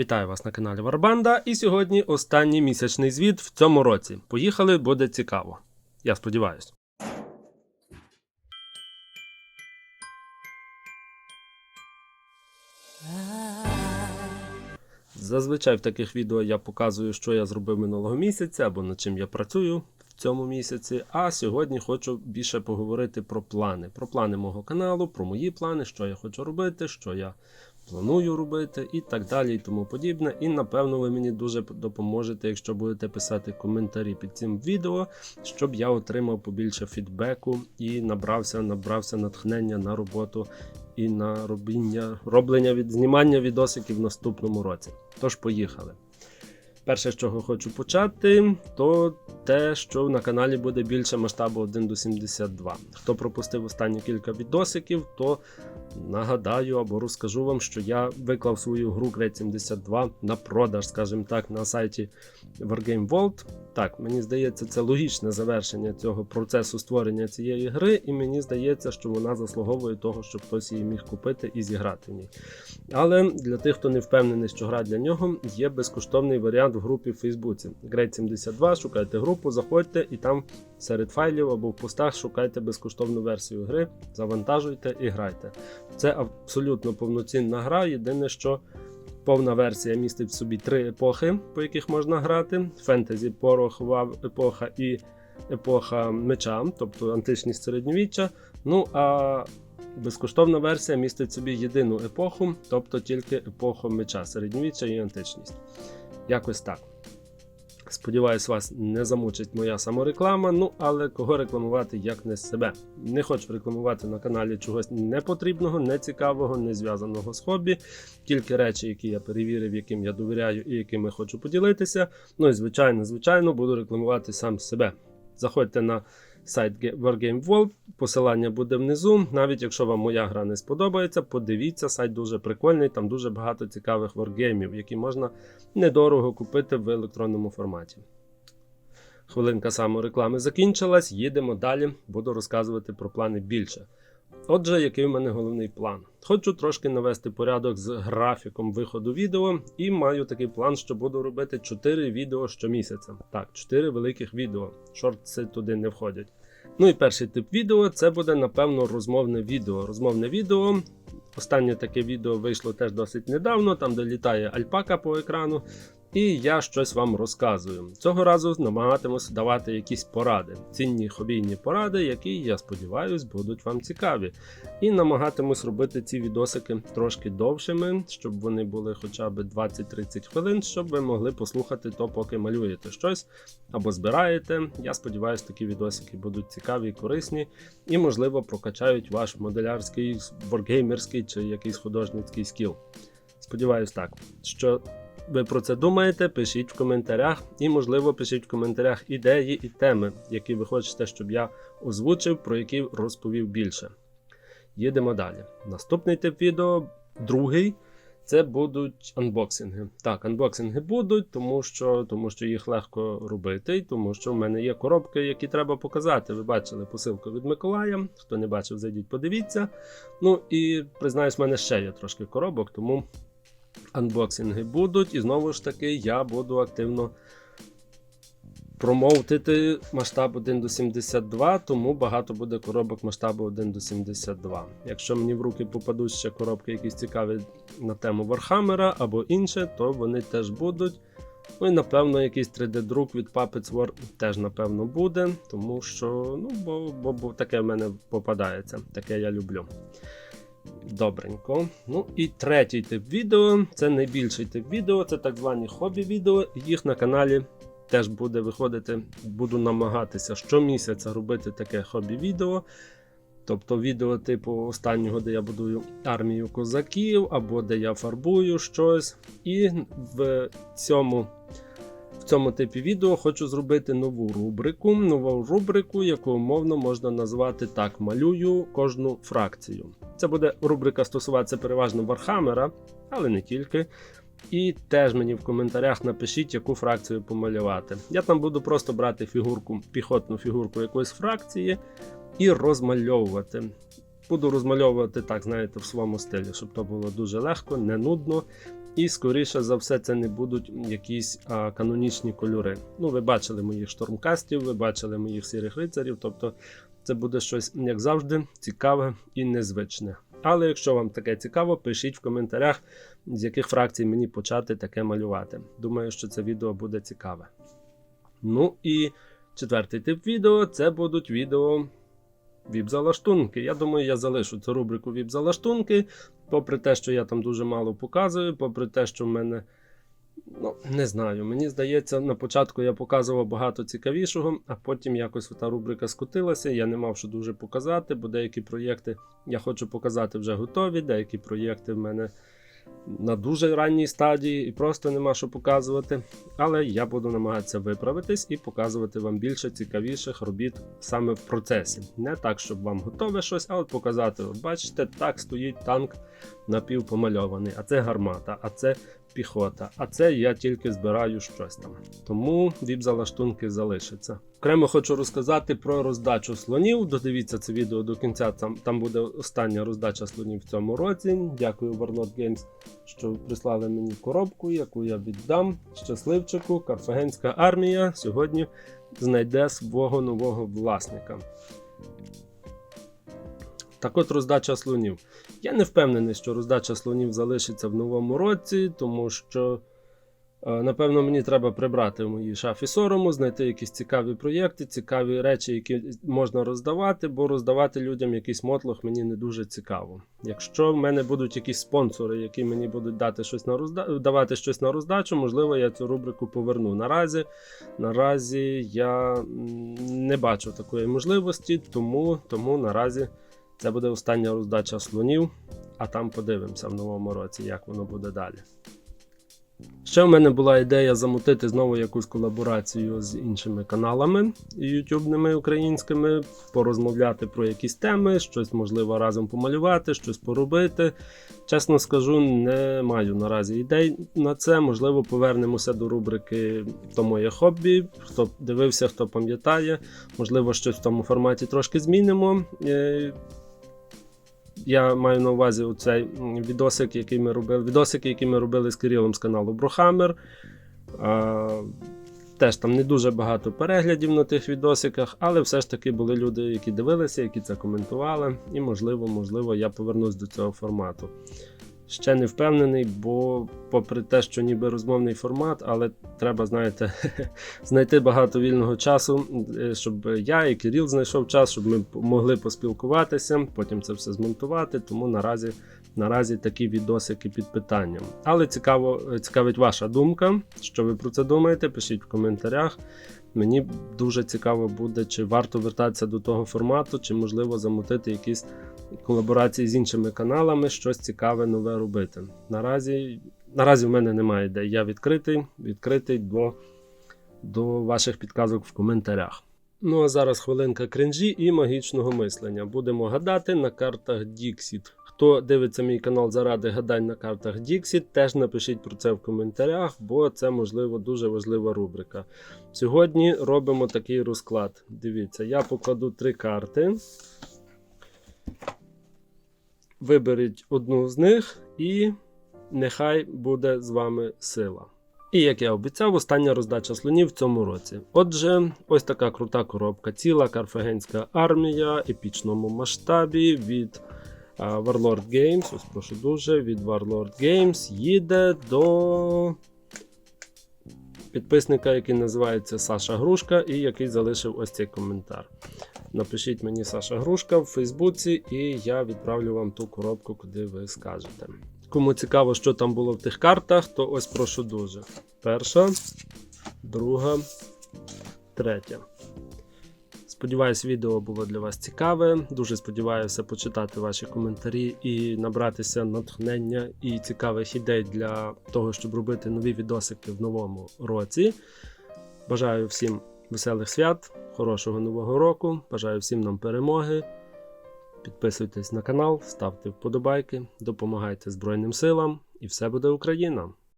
Вітаю вас на каналі Варбанда. І сьогодні останній місячний звіт в цьому році. Поїхали, буде цікаво. Я сподіваюся. Зазвичай в таких відео я показую, що я зробив минулого місяця або над чим я працюю в цьому місяці. А сьогодні хочу більше поговорити про плани. Про плани мого каналу, про мої плани, що я хочу робити, що я планую робити і так далі, і тому подібне. І напевно ви мені дуже допоможете, якщо будете писати коментарі під цим відео, щоб я отримав побільше фідбеку і набрався, набрався натхнення на роботу і на робіння, роблення від знімання відосиків в наступному році. Тож поїхали. Перше, з чого хочу почати, то те, що на каналі буде більше масштабу 1 до 72. Хто пропустив останні кілька відосиків, то нагадаю або розкажу вам, що я виклав свою гру Grade 72 на продаж, скажімо так, на сайті Wargame Vault. Так, мені здається, це логічне завершення цього процесу створення цієї гри, і мені здається, що вона заслуговує того, щоб хтось її міг купити і зіграти в ній. Але для тих, хто не впевнений, що гра для нього, є безкоштовний варіант в групі в Фейсбуці. Grade 72, шукайте групу, заходьте і там серед файлів або в постах шукайте безкоштовну версію гри, завантажуйте і грайте. Це абсолютно повноцінна гра. Єдине, що повна версія містить в собі три епохи, по яких можна грати: фентезі, порохова епоха і епоха меча, тобто античність середньовіччя. Ну а безкоштовна версія містить в собі єдину епоху, тобто тільки епоху меча, середньовіччя і античність. Якось так. Сподіваюсь, вас не замучить моя самореклама. Ну, але кого рекламувати, як не себе. Не хочу рекламувати на каналі чогось непотрібного, нецікавого, не зв'язаного з хобі. Тільки речі, які я перевірив, яким я довіряю і якими хочу поділитися. Ну і звичайно, звичайно, буду рекламувати сам себе. Заходьте на сайт Wargame World, посилання буде внизу. Навіть якщо вам моя гра не сподобається, подивіться, сайт дуже прикольний, там дуже багато цікавих варгеймів, які можна недорого купити в електронному форматі. Хвилинка самореклами закінчилась, їдемо далі, буду розказувати про плани більше. Отже, який в мене головний план? Хочу трошки навести порядок з графіком виходу відео, і маю такий план, що буду робити 4 відео щомісяця. Так, 4 великих відео. Шортси туди не входять. Ну і перший тип відео це буде, напевно, розмовне відео. Розмовне відео. Останнє таке відео вийшло теж досить недавно, там де літає альпака по екрану. І я щось вам розказую. Цього разу намагатимусь давати якісь поради, цінні хобійні поради, які, я сподіваюся, будуть вам цікаві. І намагатимусь робити ці відосики трошки довшими, щоб вони були хоча б 20-30 хвилин, щоб ви могли послухати то, поки малюєте щось або збираєте. Я сподіваюся, такі відосики будуть цікаві і корисні, і, можливо, прокачають ваш моделярський, воргеймерський чи якийсь художницький скіл. Сподіваюсь так, що ви про це думаєте, пишіть в коментарях, і, можливо, пишіть в коментарях ідеї і теми, які ви хочете, щоб я озвучив, про які розповів більше. Їдемо далі. Наступний тип відео, другий, це будуть анбоксинги. Так, анбоксинги будуть, тому що тому що їх легко робити, і тому що в мене є коробки, які треба показати. Ви бачили посилку від Миколая. Хто не бачив, зайдіть, подивіться. Ну і признаюсь, в мене ще є трошки коробок, тому анбоксинги будуть, і знову ж таки я буду активно промоутити масштаб 1 до 72, тому багато буде коробок масштабу 1 до 72. Якщо мені в руки попадуть ще коробки, якісь цікаві на тему Вархаммера або інше, то вони теж будуть. Ну і напевно якийсь 3D-друк від Puppets War теж напевно буде, тому що ну, бо, бо, бо таке в мене попадається, таке я люблю. Добренько. Ну і третій тип відео це найбільший тип відео, це так звані хобі-відео. Їх на каналі теж буде виходити. Буду намагатися щомісяця робити таке хобі-відео. Тобто відео типу останнього, де я будую армію козаків, або де я фарбую щось. І в цьому в цьому типі відео хочу зробити нову рубрику, нову рубрику, яку умовно можна назвати так: малюю кожну фракцію. Це буде рубрика стосуватися переважно Вархаммера, але не тільки. І теж мені в коментарях напишіть, яку фракцію помалювати. Я там буду просто брати фігурку, піхотну фігурку якоїсь фракції і розмальовувати. Буду розмальовувати так, знаєте, в своєму стилі, щоб то було дуже легко, не нудно І скоріше за все, це не будуть якісь а, канонічні кольори. Ну, ви бачили моїх штурмкастів, ви бачили моїх сірих рицарів. Тобто це буде щось, як завжди, цікаве і незвичне. Але якщо вам таке цікаво, пишіть в коментарях, з яких фракцій мені почати таке малювати. Думаю, що це відео буде цікаве. Ну і четвертий тип відео це будуть відео віп-залаштунки. Я думаю, я залишу цю рубрику віп-залаштунки, попри те, що я там дуже мало показую, попри те, що в мене. Ну, не знаю. Мені здається, на початку я показував багато цікавішого, а потім якось та рубрика скотилася. Я не мав що дуже показати, бо деякі проєкти я хочу показати вже готові, деякі проєкти в мене на дуже ранній стадії і просто нема що показувати. Але я буду намагатися виправитись і показувати вам більше цікавіших робіт саме в процесі. Не так, щоб вам готове щось, а от показати: бачите, так стоїть танк напівпомальований, а це гармата, а це піхота. А це я тільки збираю щось там. Тому віп-залаштунки залишаться. Окремо хочу розказати про роздачу слонів. Додивіться це відео до кінця. Там, там буде остання роздача слонів в цьому році. Дякую Warlord Games, що прислали мені коробку, яку я віддам. Щасливчику, Карфагенська армія сьогодні знайде свого нового власника. Так от роздача слонів. Я не впевнений, що роздача слонів залишиться в новому році, тому що, е, напевно, мені треба прибрати в моїй шафі сорому, знайти якісь цікаві проєкти, цікаві речі, які можна роздавати, бо роздавати людям якийсь мотлох мені не дуже цікаво. Якщо в мене будуть якісь спонсори, які мені будуть дати щось на розда... давати щось на роздачу, можливо, я цю рубрику поверну. Наразі, наразі я не бачу такої можливості, тому, тому наразі. Це буде остання роздача слонів, а там подивимося в новому році, як воно буде далі. Ще в мене була ідея замутити знову якусь колаборацію з іншими каналами ютубними українськими, порозмовляти про якісь теми, щось можливо разом помалювати, щось поробити. Чесно скажу, не маю наразі ідей на це. Можливо, повернемося до рубрики То моє хобі. Хто дивився, хто пам'ятає, можливо, щось в тому форматі трошки змінимо. Я маю на увазі оцей відосик, який ми робили. Відосики, які ми робили з Кирилом з каналу Брохамер. Теж там не дуже багато переглядів на тих відосиках, але все ж таки були люди, які дивилися, які це коментували. І, можливо, можливо, я повернусь до цього формату. Ще не впевнений, бо, попри те, що ніби розмовний формат, але треба, знаєте, знайти багато вільного часу, е, щоб я і Кирил знайшов час, щоб ми могли поспілкуватися, потім це все змонтувати. Тому наразі наразі такі відосики під питанням. Але цікаво, цікавить ваша думка, що ви про це думаєте, пишіть в коментарях. Мені дуже цікаво буде, чи варто вертатися до того формату, чи можливо замутити якісь колаборації з іншими каналами, щось цікаве нове робити. Наразі наразі в мене немає ідей. Я відкритий, відкритий до, до ваших підказок в коментарях. Ну а зараз хвилинка кринжі і магічного мислення. Будемо гадати на картах Dixit. Хто дивиться мій канал заради гадань на картах Dixit, теж напишіть про це в коментарях, бо це можливо дуже важлива рубрика. Сьогодні робимо такий розклад. Дивіться, я покладу три карти. Виберіть одну з них, і нехай буде з вами сила. І як я обіцяв, остання роздача слонів в цьому році. Отже, ось така крута коробка. Ціла карфагенська армія епічному масштабі від Warlord Games. Ось прошу дуже, від Warlord Games їде до підписника, який називається Саша Грушка, і який залишив ось цей коментар. Напишіть мені Саша Грушка в Фейсбуці, і я відправлю вам ту коробку, куди ви скажете. Кому цікаво, що там було в тих картах, то ось прошу дуже. Перша, друга, третя. Сподіваюсь, відео було для вас цікаве. Дуже сподіваюся почитати ваші коментарі і набратися натхнення і цікавих ідей для того, щоб робити нові відосики в новому році. Бажаю всім веселих свят, хорошого нового року. Бажаю всім нам перемоги. Підписуйтесь на канал, ставте вподобайки, допомагайте Збройним силам, і все буде Україна!